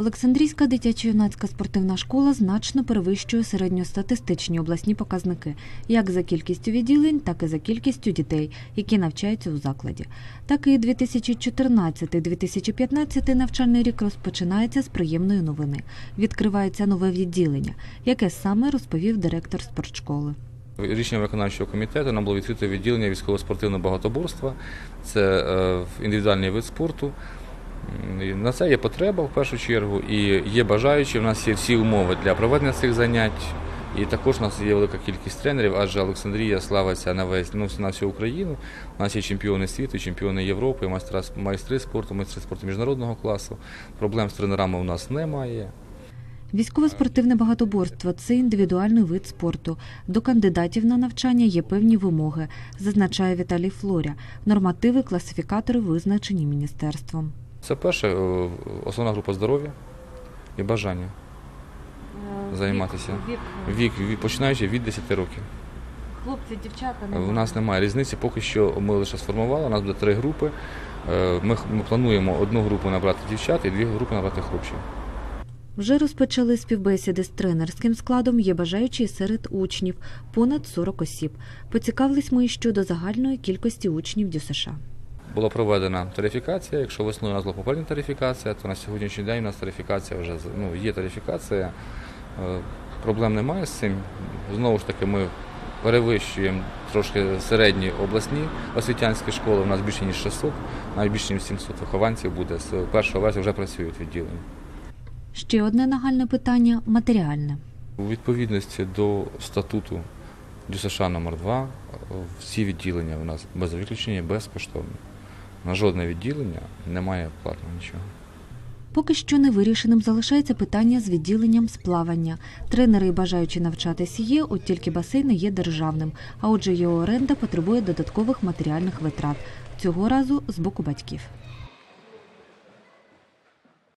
Олександрійська дитячо-юнацька спортивна школа значно перевищує середньостатистичні обласні показники як за кількістю відділень, так і за кількістю дітей, які навчаються у закладі. Так і 2014-2015 навчальний рік розпочинається з приємної новини. Відкривається нове відділення, яке саме розповів директор спортшколи. Рішенням виконавчого комітету нам було відкрите відділення військово-спортивного багатоборства. Це е, індивідуальний вид спорту. На це є потреба в першу чергу, і є бажаючі. У нас є всі умови для проведення цих занять. І також у нас є велика кількість тренерів, адже Олександрія славиться на весь ну, на всю Україну. У нас є чемпіони світу, чемпіони Європи, майстра, майстри спорту, майстри спорту міжнародного класу. Проблем з тренерами у нас немає. Військово-спортивне багатоборство це індивідуальний вид спорту. До кандидатів на навчання є певні вимоги, зазначає Віталій Флоря. Нормативи, класифікатори визначені міністерством. Це перше, е, основна група здоров'я і бажання займатися. Вік, вік починаючи від 10 років. Хлопці, дівчата У нас немає різниці, поки що ми лише сформували, у нас буде три групи. Е, Ми, ми плануємо одну групу набрати дівчат і дві групи набрати хлопців. Вже розпочали співбесіди з тренерським складом. Є бажаючі серед учнів понад 40 осіб. Поцікавились ми щодо загальної кількості учнів ДЮСШ. Була проведена тарифікація. Якщо весною у нас була попередня тарифікація, то на сьогоднішній день у нас тарифікація вже ну, є тарифікація. Е, Проблем немає з цим. Знову ж таки, ми перевищуємо трошки середні обласні освітянські школи. У нас більше ніж 600, навіть більше ніж 700 вихованців буде. З 1 вересня вже працюють відділення. Ще одне нагальне питання матеріальне. У відповідності до статуту ДЮСШ номер 2 всі відділення у нас без виключення безкоштовні. На жодне відділення немає платного нічого. Поки що невирішеним залишається питання з відділенням сплавання. Тренери бажаючи навчатись є, от тільки басейн не є державним, а отже його оренда потребує додаткових матеріальних витрат. Цього разу з боку батьків.